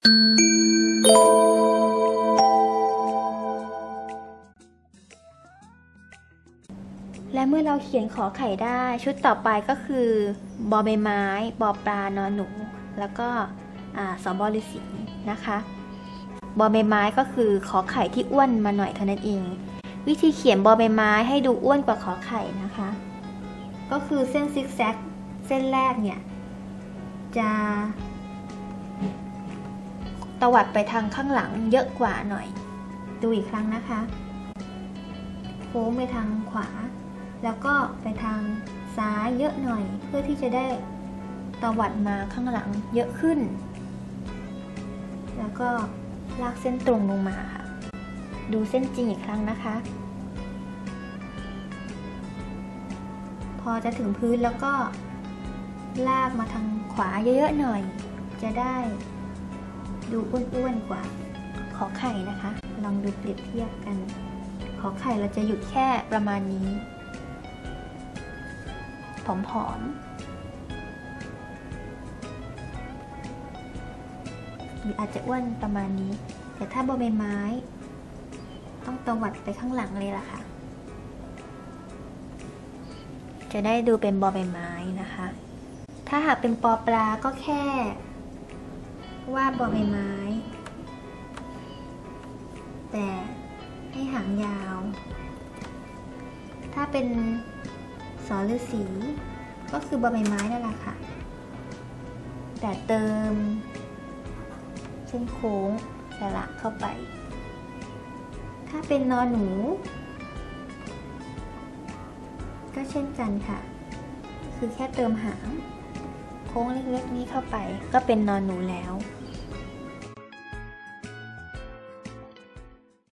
และเมื่อเราเขียนขอไข่ได้ชุดต่อไปก็คือบอใบไม้บอปลานอนหนู แล้วก็สอบอฤษีนะคะ บอใบไม้ก็คือขอไข่ที่อ้วนมาหน่อยเท่านั้นเอง วิธีเขียนบอใบไม้ให้ดูอ้วนกว่าขอไข่นะคะ ก็คือเส้นซิกแซกเส้นแรกเนี่ยจะ ตวัดไปทางข้างหลังเยอะกว่าหน่อย ดูอีกครั้งนะคะ โค้งไปทางขวา แล้วก็ไปทางซ้ายเยอะหน่อย เพื่อที่จะได้ตวัดมาข้างหลังเยอะขึ้น แล้วก็ลากเส้นตรงลงมาค่ะ ดูเส้นจริงอีกครั้งนะคะ พอจะถึงพื้นแล้วก็ลากมาทางขวาเยอะๆหน่อย จะได้ ดูอ้วนๆกว่า ขอไข่นะคะ ลองดูเปรียบเทียบกัน ขอไข่เราจะหยุดแค่ประมาณนี้ ผอมๆ หรืออาจจะอ้วนประมาณนี้ แต่ถ้าบอใบไม้ ต้องตวัดไปข้างหลังเลยล่ะค่ะ จะได้ดูเป็นบอใบไม้นะคะ ถ้าหากเป็นปอปลาก็แค่ วาดบอใบไม้ แต่ให้หางยาว ถ้าเป็นสอฤาษีก็คือบอใบไม้นั่นแหละค่ะ แต่เติม เส้นโค้งสระเข้าไป ถ้าเป็นนอนหนู ก็เช่นกันค่ะ คือแค่เติมหางโค้งเล็กๆนี้เข้าไปก็เป็นนอนหนูแล้ว